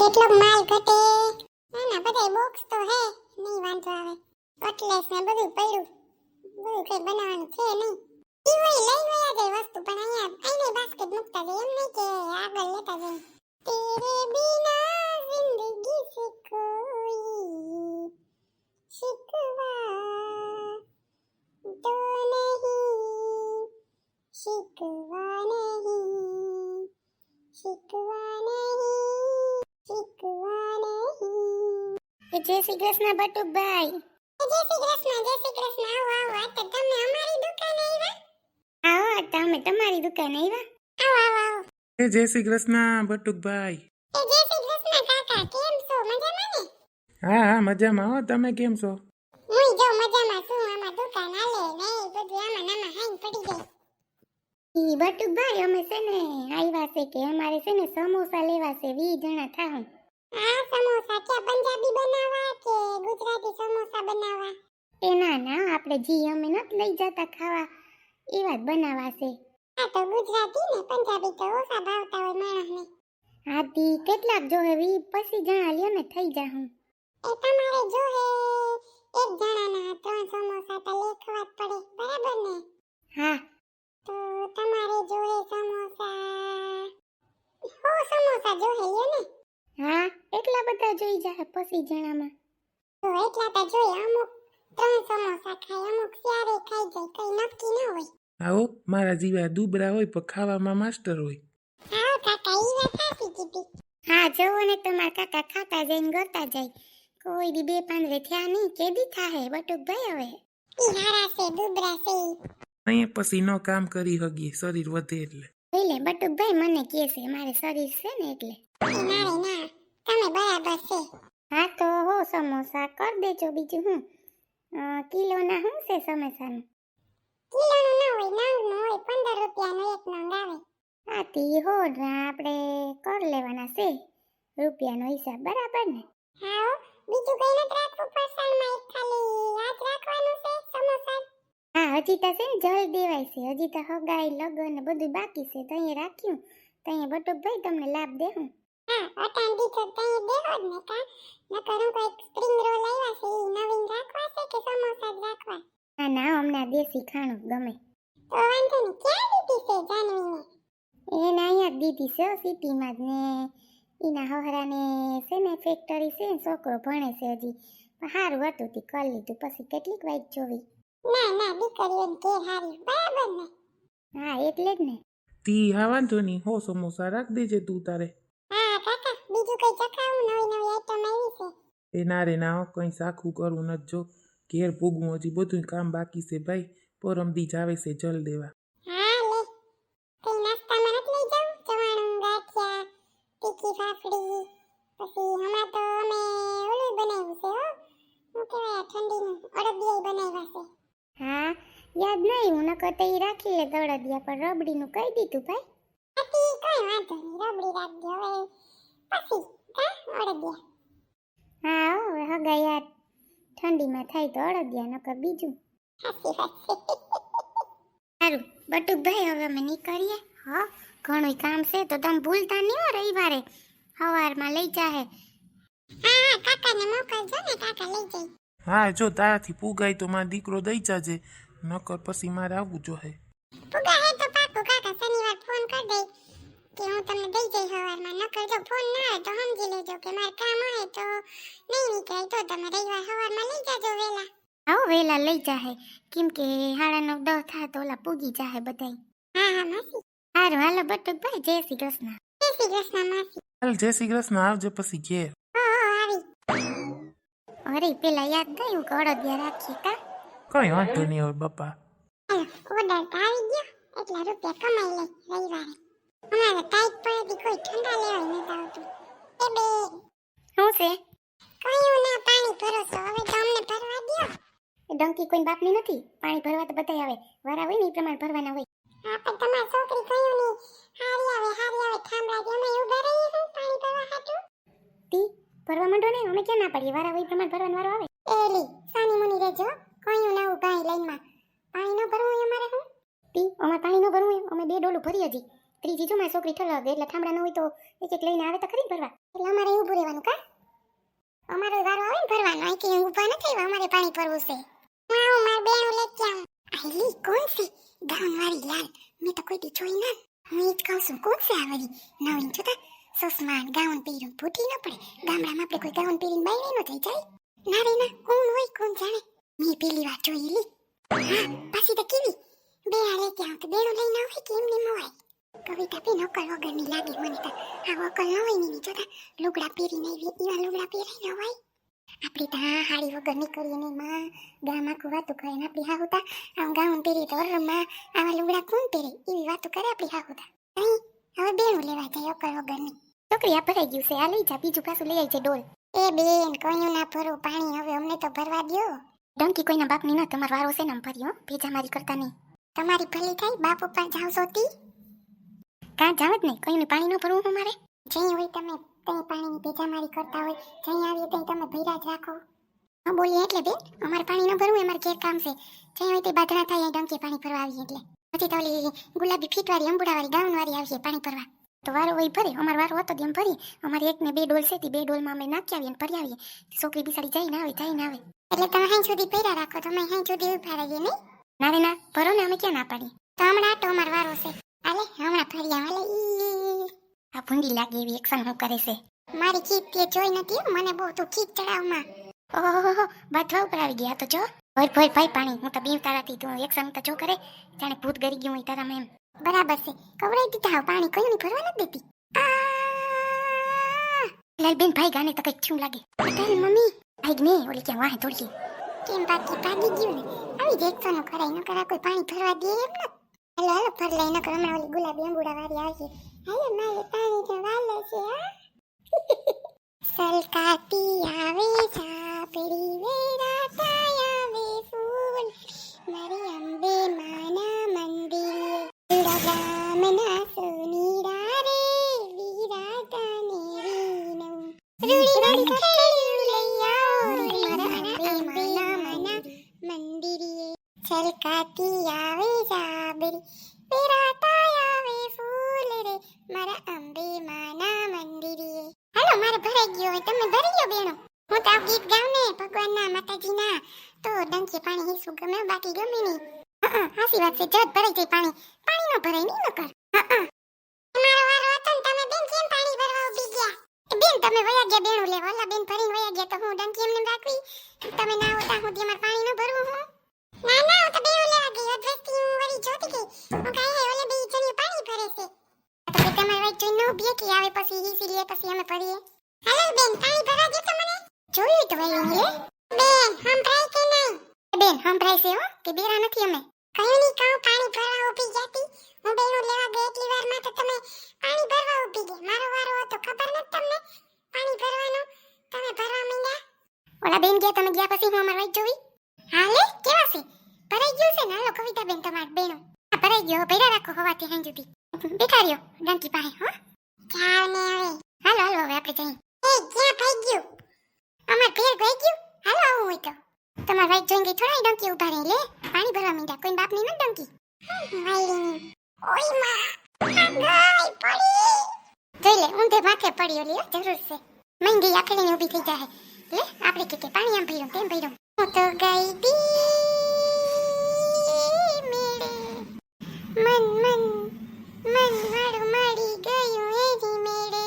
કેટલો માલ ઘટે. ના ના, બધાય બોક્સ તો હે, નહીં વાંધો આવે. કટલેસ ને બધું પડ્યું. બધું કઈ બનાવવાનું છે નહીં. ઈ વળી લઈને વયા વસ્તુ, પણ અહીંયા બાસ્કેટ મૂકતા જાય. એમ નહીં આગળ લેતા જાય. તેરે જય શ્રી કૃષ્ણ બટુભાઈ જય શ્રી કૃષ્ણ જય શ્રી કૃષ્ણ. આવો આવો. આ તો તમે અમારી દુકાને આવ્યા? આવો તમે તમારી દુકાને આવ્યા. આવો આવો આવો. એ જય શ્રી કૃષ્ણ બટુકભાઈ. એ જય શ્રી કૃષ્ણ કાકા કેમ છો? મજામાં ને? હા હા મજામાં. હો તમે કેમ છો? હું જો મજામાં છું. આમાં દુકાન આલે ને બધું આમાં નામાં હાઈન પડી ગઈ. ઈ બટુભાઈ અમે છે ને આવ્યા છે કે અમારે છે ને સમોસા લેવા છે. વી જણા થાઉં આ સમોસા કે પંજાબી બનાવવા કે ગુજરાતી સમોસા બનાવવા? એ ના ના આપણે જી અમે નથી લઈ જતા ખાવા. એવા જ બનાવવા છે આ તો ગુજરાતી ને પંજાબી તો ઓછા ભાવતા હોય માણસને. હાથી કેટલાક જોહે વી પછી જણા લ્યો ને થઈ જા હું. એ તમારે જોહે એક જણાના ત્રણ સમોસા તો લેખવા જ પડે બરાબર ને? હા. તો તમારે જોહે સમોસા હો સમોસા જોહે લ્યો ને. હા બધા જોઈ જાય પછી જણામાં. તો એટલા તો જોઈ અમુક ત્રણ સમોસા ખાય અમુક ક્યારે ખાઈ જાય કઈ નક્કી ન હોય. આવો મારા જીવા દુબરા હોય પણ ખાવામાં માસ્ટર હોય. હા કાકા ઈ વાત સાચી કીધી. હા જોવો ને તમારા કાકા ખાતા જઈને ગોતા જાય. કોઈ દી બે પાંદરે થયા નહીં કેદી થાહે બટુક ભાઈ હવે. ઈ હારા છે દુબરા છે અહીંયા પછી નો કામ કરી હગીએ શરીર વધે એટલે. એટલે બટુક ભાઈ મને કહે છે મારે શરીર છે ને એટલે. મારે ના. તમે બરાબર છે. હા તો હો સમોસા કર દેજો બીજું હું. કિલોના શું છે સમોસાનું? કિલોનું ના હોય નંગનું હોય પંદર રૂપિયાનો એક નંગ આવે. હા તી હો આપણે કર લેવાના છે. રૂપિયાનો હિસાબ બરાબર ને? હા બીજું કઈ નથી રાખવું ફરસાણમાં એક ખાલી આજ રાખવાનું છે સમોસા હા હજી તો છે જલ દેવાય છે. હજી તો હગાઈ લગન બધું બાકી છે તો અહીંયા રાખ્યું. તો અહીંયા બટુકભાઈ તમને લાભ દેવું હા અટાણ તો અહીંયા દેવો જ ને કા? નકર હું કોઈ સ્પ્રિંગ રોલ આવ્યા છે ઈ નવીન રાખવા છે કે સમોસા જ રાખવા? ના ના અમને આ દેશી ખાણું ગમે. તો વાંધો નહીં ક્યાં દીધી છે જાનવીને? એને અહીંયા જ દીધી છે સિટીમાં જ ને. એના હહરાને છે ને ફેક્ટરી છે ને છોકરો ભણે છે હજી. પણ સારું હતું તી કરી લીધું પછી કેટલીક વાઈટ જોવી. ના ના દીકરીઓને ઘેર હારી બરાબર ને? હા એટલે જ ને. તી હા વાંધો નહીં હો સમોસા રાખ દેજે તું તારે. બીજું કઈ ચખાવું નવી નવી આઈટમ આવી છે. એ ના રે ના હો કંઈ સાખું કરવું નથી જો. ઘેર પૂગવું હજી બધું કામ બાકી છે ભાઈ. પરમ દી આવે છે જલ દેવા. હા લે. કઈ નાસ્તામાં નથી લઈ જાઉં? ચવાણું ગાંઠિયા તીખી ફાફડી પછી હમણાં તો અમે ઓલું બનાવ્યું છે હો. શું કહેવાય ઠંડીનું અડદિયા બનાવ્યા છે. હા યાદ નહીં હું નકર તો એ રાખી લે દળદિયા પણ રબડીનું કહી દીધું ભાઈ. કઈ વાંધો નહીં રબડી રાખજો હવે. પછી કા અડદિયા? હા હવે હગા યાર ઠંડીમાં થાય તો અડદિયા નકર બીજું. સારું બટુકભાઈ હવે અમે નીકળીએ હા? ઘણું કામ છે તો તમે ભૂલતા નહીં હો રવિવારે. સવારમાં લઈ જાહે. હા હા કાકાને મોકલજો ને કાકા લઈ જાય. હા જો તારાથી પુગાય તો મારો દીકરો દઈ જાજે નકર પછી મારે આવવું જોઈએ પુગાય હે તો પાકું કાકા શનિવાર ફોન કરી દઈ કે હું તમને દઈ જઈ સવારમાં નકર જો ફોન ના આવે તો સમજી લેજો કે મારે કામ હોય તો નહીં નીકળે. તો તમે રવિવાર સવારમાં લઈ જાજો વેલા. આવો વેલા લઈ જાહે. કેમ કે હાડા નવ દસ થાય તો ઓલા પૂગી જાહે બધાય. હા હા માસી. હારું હાલો બટુકભાઈ જય શ્રી કૃષ્ણ. જય શ્રી કૃષ્ણ માસી. હાલ જય શ્રી કૃષ્ણ. આવજો પછી ઘેર. હો હો આવી. અરે પેલા યાદ થયું કે અડદિયા રાખીએ કા? કઈ વાંધો નહીં હવે બાપા. ઓર્ડર તો આવી ગયો. એટલા રૂપિયા કમાઈ લે રવિવારે. અમારે કોઈ ઠંડા લેવાય નથી આવતું. એ બે. શું છે? કયું ના પાણી ભરો છો હવે તો અમને ભરવા દ્યો. ડંકી કોઈ બાપની નથી? પાણી ભરવા તો બધાય આવે. વારા હોય ને એ પ્રમાણે ભરવાના હોય. હા પણ તમારી છોકરી કયું ની? હારી આવે હારી આવે થાંભલા અમે ઊભા રહીએ છું પાણી ભરવા હાટું? તી ભરવા માંડો ને? અમે ક્યાં ના પડીએ? વારા હોય પ્રમાણે ભરવાનો વારો આવે. એલી સાની મુની રહેજો કયું ના ઊભા લાઈનમાં. પાણી ન ભરવું અમારે હું તી અમારે પાણી ન ભરવું અમે બે ડોલું ભરી હજી. ત્રીજી જો માં છોકરી ઠલગ એટલે ઠામડા હોય તો એક એક લઈને આવે તો ખરી ભરવા? એટલે અમારે ઊભું રહેવાનું કા? અમારો વારો આવે ને ભરવાનો આ કે ઊભા ન થઈવા અમારે પાણી ભરવું છે. હા, હું બેન લે ક્યાં આઈલી કોણ છે? ગાઉન વાળી લાલ. મેં તો કોઈ દી જોઈ ના હું ઈ જ કહું છું, કોણ છે આ વાળી? નવરી જોતા? સસમાન ગાઉન પહેર્યું. ભૂટી ન પડે. ગામડામાં આપણે કોઈ ગાઉન પહેરીને બહાર ન થઈ જાય? ના રે, ના, કોણ હોય, કોણ જાણે? મેં પેલી વાત જોયેલી હા, પાછી તો કેવી. બે આલે ક્યાં તો બેણું લઈને આવે કે એમને મવાય? કવિતા બી નકલ વગરની લાગે મને તો. આ અકલ ન હોય ને જોતા. લુગડા પહેરીને આવી એવા લુગડા પહેરી ન હોય. આપણે તો હા હાડી વગર નીકળીએ ને માં. ગામ આખું વાતું કરે ને આપણી હાહુતા આમ ગાઉન પહેરી તો માં. આવા લુગડા કોણ પહેરે? એવી વાતો કરે આપણી હાહુતા નહીં હવે બેનું લેવા જાય અકલ વગરની. છોકરી આ ભરાઈ ગયું છે આ લઈ જા બીજું પાછું લઈ આવી છે ડોલ. એ બેન કયું ના ભરું પાણી હવે અમને તો ભરવા દ્યો. ડંકી કોઈના બાપની ના તમારો વારો છે ને ભર્યો ભેજા મારી કરતા નહીં. તમારી ભલી થાય બાપ ઉપર જાવ સોતી કાં જાવ જ નહીં. કયું પાણી ન ભરવું મારે જઈ હોય તમે તઈ પાણીની ભેજા મારી કરતા હોય. જઈ આવીએ તઈ તમે ભર્યા જ રાખો. હા બોલીએ એટલે બેન અમારે પાણી ન ભરવું અમારે ઘેર કામ છે. જઈ હોય તે બાધણા થાય ડંકી પાણી ભરવા આવીએ એટલે. પછી તો ઓલી ગુલાબી ફીટવાળી અંબુડાવાળી ગાઉનવાળી આવીએ પાણી ભરવા. તો વારો હોય ભરે અમારો વારો હતો એમ ભરી અમારે એક ને બે ડોલ છે બે ડોલમાં અમે નાખી આવીએ ને ભરી આવીએ. છોકરી બિસાડી જઈને આવે જઈને આવે. એટલે તમે હાઈ સુધી ભર્યા રાખો તમે હાઈ સુધી ઊભા રહીએ નહીં? ના રે ના ભરો ને અમે ક્યાં ના પાડીએ? તો હમણાં આટો અમારો વારો છે. આલે હમણાં ફરી આવે ઈ. આ ભૂંડી લાગે એવી એક્શન હું કરે છે. મારી ખીચ તે જોઈ નથી મને બહુ તું ખીચ ચડાવમાં. ઓહો બાથવા ઉપર આવી ગયા તો જો. ભર ભર ભાઈ પાણી, હું તો બીવ તારાથી તું એક્શન તો જો કરે. જાણે ભૂત ગરી ગયું હોય તારામાં એમ. બરાબર છે. કવરાઈ દીધા પાણી કયું ની ભરવા નથી દેતી. લાલબેન ભાઈ ગાને તો કંઈક થયું લાગે. તારી મમ્મી. ભાઈ ને ઓલી ક્યાં વાહે થોડી કેમ બાકી ભાગી ગયું ને? આવી જ એકસો કરાય, ન કરા કોઈ પાણી ભરવા દે એમ ન હાલો હાલો ભર લઈ ન કર હમણાં ઓલી ગુલાબી અંબુડા વાળી આવશે હાલો મારે પાણી તો વાલે છે હા સલકાતી આવે છાપડી વેરાતા આવે ફૂલ મારી અંબે માના મંદિરે ગામના તમે બેનો. હું તો ગીત ગાઉં ને ભગવાનના, માતાજીના. તો ડંકી પાણી હીસું ગમે બાકી ગમે નહીં. હા હાસી વાત છે. જત ભરાઈ જાય પાણી. પાણી ન ભરાય નહીં નકર હા મારો વારો હતો ને તમે બેન કેમ પાણી ભરવા ઊભી ગયા? બેન તમે વયા ગયા બેણું લેવા. ઓલા બેન ભરીને વયા ગયા તો હું ડંકી એમને રાખવી? તમે ના હોતા હું અમારે પાણી ન ભરવું હું? ના ના, હું તો બેણું લેવા ગઈ. અધવસ્તી હું વળી જોતી ગઈ. હું કાંઈ ઓલે બે જણી પાણી ભરે છે. તો કે તમારે વાઈટ જોઈને ઊભી કે આવે પછી હીસી લે, પછી અમે ભરીએ. હાલો બેન પાણી ભરવા દે તો મને જોયું તો વળી લે બેન સંભળાય કે નહીં બેન સંભળાય છે હો કે બેરા નથી અમે કયું નહીં કહું પાણી ભરવા ઊભી જાતી હું બેનું લેવા ગઈ એટલી વારમાં તો તમે પાણી ભરવા ઊભી ગઈ મારો વારો હતો ખબર નથી તમને પાણી ભરવાનો તમે ભરવા માંડ્યા ઓલા બેન ગયા તમે ગયા પછી હું અમાર વાઈ જોવી હાલે કેવા છે ભરાઈ ગયું છે ને હાલો કવિતા બેન તમાર બેનો ભરાઈ ગયો ભર્યા રાખો હવાથી હાંજ સુધી બેઠા રહ્યો ડંકી પાસે હો ચાલ ને હવે હાલો હાલો હવે આપણે જઈએ એ ક્યાં ભાઈ ગયું. અમાર ભેર ગઈ ગયું? હાલો આવું હોય તો. તમાર ભાઈ જોઈને ગઈ થોડા ડંકી ઊભા રહી લે. પાણી ભરવા મીંડા કોઈ બાપ નહીં ને ડંકી? વાઈલીની ઓયમાં પડી. ઊંધે માથે પડ્યો લ્યો. જરૂર ઊભી થઈ જાય લે, આપણે પાણી આમ ભર્યું, તેમ હું તો ગઈ દી મન મન મન મારું ગયું એજી મેળે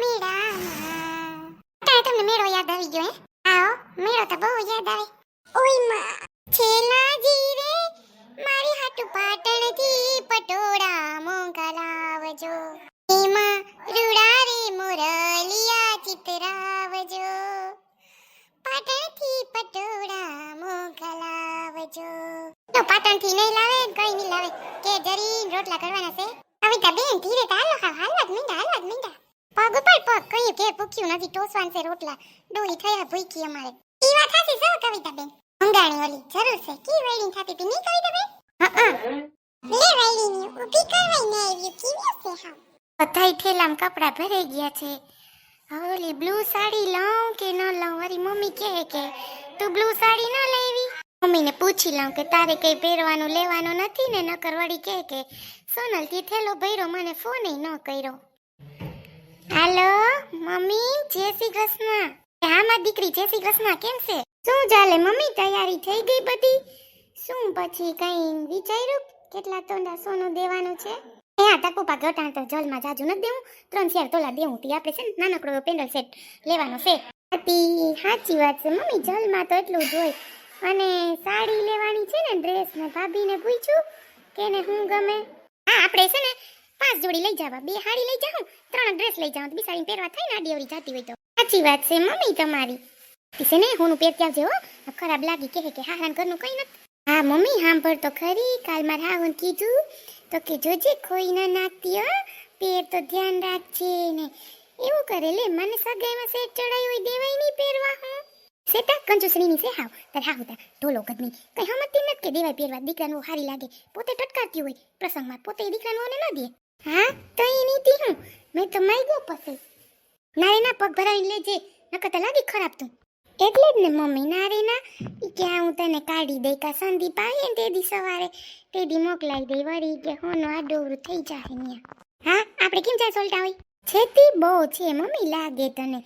મેળામાં તારે તમને મેળો યાદ આવી ગયો, હે? આવો, મેળો તો બહુ યાદ આવે. ઓયમાં છેલા જીરે મારી હાટુ પાટણથી પટોળા મોંઘા લાવજો. એમાં રૂડા રે મોરલિયા ચિતરાવજો. પાટણથી પટોળા મોંઘા લાવજો. તો પાટણથી નહીં લાવે, કઈ નહીં લાવે. કે જરી રોટલા કરવાના છે. કવિતા બેન ધીરે તો હાલો હાલવા જ મીંડા હાલવા જ મીંડા પગ ઉપર પગ. કયું કે ભૂખ્યું નથી ટોસવાન છે રોટલા. ડોહી થયા ભૂખી અમારે. ઈ વાત સાચી છે કવિતા બેન હંગાણી ઓલી જરૂર છે. કી વેડિંગ થતી તી ની કવિતા બેન હા. લે વેડિંગ ઊભી કરવાઈ ને આવ્યું. કેવી છે હા બધાય થેલામ કપડા ભરાઈ ગયા છે. હવે ઓલી બ્લુ સાડી લઉં કે ન લઉં? મારી મમ્મી કહે કે તું બ્લુ સાડી ન લેવી. મમ્મીને પૂછી લઉં કે તારે કઈ પહેરવાનું લેવાનું નથી ને? નકર વળી કહે કે સોનલથી થેલો ભર્યો મને ફોન ન કર્યો. હાલો, મમ્મી, જય શ્રી કૃષ્ણ. હા માં દીકરી, જય શ્રી કૃષ્ણ, કેમ છે? શું ચાલે, મમ્મી? તૈયારી થઈ ગઈ બધી? શું પછી કઈ વિચાર્યું? કેટલા તોંડા સોનું દેવાનું છે? એ હા, તાકો પા ઘટાણ તો જલમાં જાજુ નથી દેવું. ત્રણ ચાર તોલા દેવું તી. આપણે છે ને, નાનકડો પેન્ડલ સેટ લેવાનો છે. હતી, સાચી વાત છે. મમ્મી, જલમાં તો એટલું જ હોય. અને સાડી લેવાની છે ને, ડ્રેસ ને ભાભીને પૂછ્યું કે ને હું ગમે? હા, આપણે છે ને પાંચ જોડી લઈ જવા, બે હાડી લઈ જાઉં ત્રણ ડ્રેસ લઈ જાઉં બી સાડી પહેરવા થાય ને અવળી જાતી હોય તો. સાચી વાત છે, મમ્મી તમારી. છે ને હું પેટ ક્યાં જેવો ખરાબ લાગી, કહે કે હારાન ઘરનું કઈ નથી. હા, મમ્મી, સાંભળ તો ખરી, કાલ મારે હાવન કીધું, તો કે જોજે ખોઈ ના નાખતી, હો પેર તો ધ્યાન રાખજે ને. એવું કરે લે, મને સગાઈમાં સેટ ચડાઈ હોય, દેવાય નહીં પહેરવા, હું. સેટા કંજુસરીની છે હાવ, તાર હાવ તા ઢોલો કદની કઈ હમતી નથી કે દેવાય પહેરવા, દીકરાનું હારી લાગે, પોતે ટટકારતી હોય, પ્રસંગમાં પોતે દીકરાને ન દે. હા, તો એ નીતિ હું મેં તો માગ્યો પછી. ના રે ના પગ ભરાઈને લેજે, નકર તો લાગી ખરાબ તું. એટલે જ ને મમ્મી ના રે ના, ઈ કે હું તને કાઢી દઈ કા સંદીપ આવે ને તે દી સવારે. તે દી મોકલાઈ દઈ વળી કે હોનો, આ ડોવરું થઈ જાય ન્યા. હા, આપણે કેમ જાય સોલટા હોય? છેતી બહુ છે, મમ્મી, લાગે તને.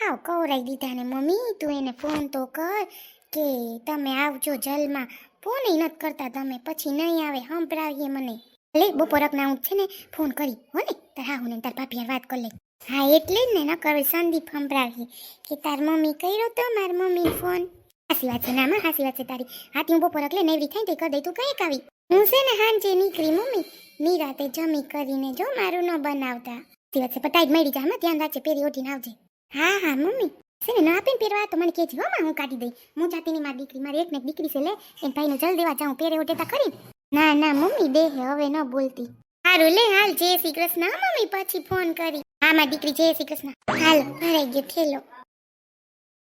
હાવ કવરાઈ દીધા ને મમ્મી, તું એને ફોન તો કર કે તમે આવજો જલમાં. ફોન નથી કરતા તમે, પછી નહીં આવે, સંભળાવીએ મને. લે બપોરકના હું છે ને, ફોન કરી. હો ને, તાર હા તાર ભાભી વાત કરી લે હા, એટલે જ ને ન કરે સંદીપ સંભળાવીએ કે તાર મમ્મી કર્યો તો માર મમ્મી ફોન. હાસી વાત છે ના માં હાસી વાત છે તારી. હાથી હું બપોરક લે, નેવરી થાય તે કરી દઈ તું કઈ આવી? હું છે ને હાંજે નીકળી મમ્મી. નિરાતે જમી કરીને જો મારું ન બનાવતા. વાત છે પતાઈ મળી જા માં ધ્યાન રાખજે પેરી ઓઢીને આવજે. હા હા, મમ્મી. છે ને આપીને પહેરવા તો મને કહેજે, હો, માં, હું કાઢી દઈ હું જાતીની મારી દીકરી, મારી એક ને દીકરી છે, લે. એમ ભાઈને જલ દેવા જાઉં, પહેરે ઓઢે ખરી. ના ના, મમ્મી, દે હવે ન બોલતી. હારું, લે, હાલ, જય શ્રી કૃષ્ણ. મમ્મી, પછી ફોન કરી. આમાં દીકરી, જય શ્રી કૃષ્ણ. હાલ, ભરાઈ ગયો થેલો